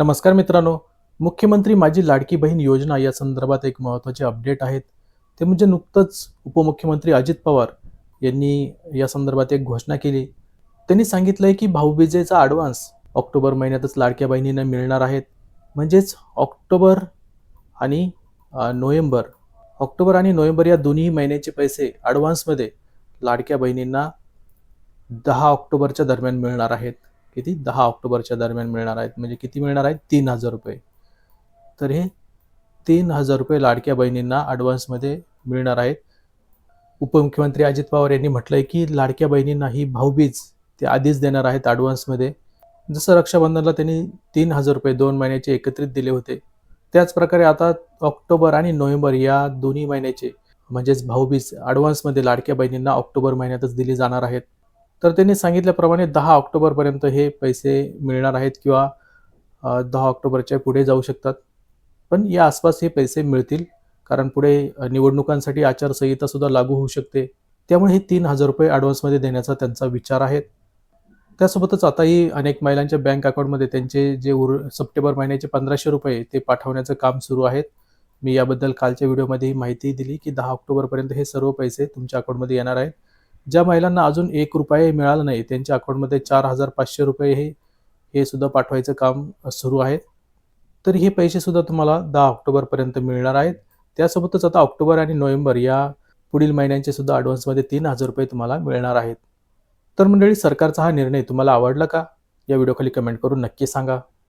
नमस्कार मित्रांनो. मुख्यमंत्री माझी लाडकी बहीण योजना या संदर्भात एक महत्त्वाचे अपडेट आहेत. ते म्हणजे नुकतंच उपमुख्यमंत्री अजित पवार यांनी या संदर्भात एक घोषणा केली. त्यांनी सांगितलं आहे की भाऊबीजेचा ॲडव्हान्स ऑक्टोबर महिन्यातच लाडक्या बहिणींना मिळणार आहेत. म्हणजेच ऑक्टोबर आणि नोव्हेंबर ऑक्टोबर आणि नोव्हेंबर या दोन्ही महिन्याचे पैसे ॲडव्हान्समध्ये लाडक्या बहिणींना दहा ऑक्टोबरच्या दरम्यान मिळणार आहेत. किती दहा ऑक्टोबरच्या दरम्यान मिळणार आहेत म्हणजे किती मिळणार आहेत? तीन हजार रुपये. तर हे तीन हजार रुपये लाडक्या बहिणींना ॲडव्हान्समध्ये मिळणार आहेत. उपमुख्यमंत्री अजित पवार यांनी म्हटलं आहे की लाडक्या बहिणींना ही भाऊबीज ते आधीच देणार आहेत ॲडव्हान्समध्ये जसं रक्षाबंधनला त्यांनी तीन हजार रुपये दोन महिन्याचे एकत्रित दिले होते. त्याचप्रकारे आता ऑक्टोबर आणि नोव्हेंबर या दोन्ही महिन्याचे म्हणजेच भाऊबीज ॲडव्हान्समध्ये लाडक्या बहिणींना ऑक्टोबर महिन्यातच दिली जाणार आहेत. तर त्यांनी सांगितल्याप्रमाणे दहा ऑक्टोबरपर्यंत हे पैसे मिळणार आहेत किंवा दहा ऑक्टोबरच्या पुढे जाऊ शकतात. पण या आसपास हे पैसे मिळतील कारण पुढे निवडणुकांसाठी आचारसंहितासुद्धा लागू होऊ शकते. त्यामुळे हे तीन हजार रुपये ॲडव्हान्समध्ये देण्याचा त्यांचा विचार आहे. त्यासोबतच आताही अनेक महिलांच्या बँक अकाउंटमध्ये त्यांचे जे उर सप्टेंबर महिन्याचे पंधराशे रुपये ते पाठवण्याचं काम सुरू आहे मी याबद्दल कालच्या व्हिडिओमध्ये माहिती दिली की दहा ऑक्टोबरपर्यंत हे सर्व पैसे तुमच्या अकाउंटमध्ये येणार आहेत. ज्या महिलांना अजून एक रुपये मिळाला नाही त्यांच्या अकाउंटमध्ये चार हजार पाचशे रुपये हे हे सुद्धा पाठवायचं काम सुरू आहे. तर हे पैसे सुद्धा तुम्हाला दहा ऑक्टोबरपर्यंत मिळणार आहेत. त्यासोबतच आता ऑक्टोबर आणि नोव्हेंबर या पुढील महिन्यांचे सुद्धा ॲडव्हान्समध्ये तीन हजार रुपये तुम्हाला मिळणार आहेत. तर मंडळी सरकारचा हा निर्णय तुम्हाला आवडला का? या व्हिडिओखाली कमेंट करून नक्की सांगा.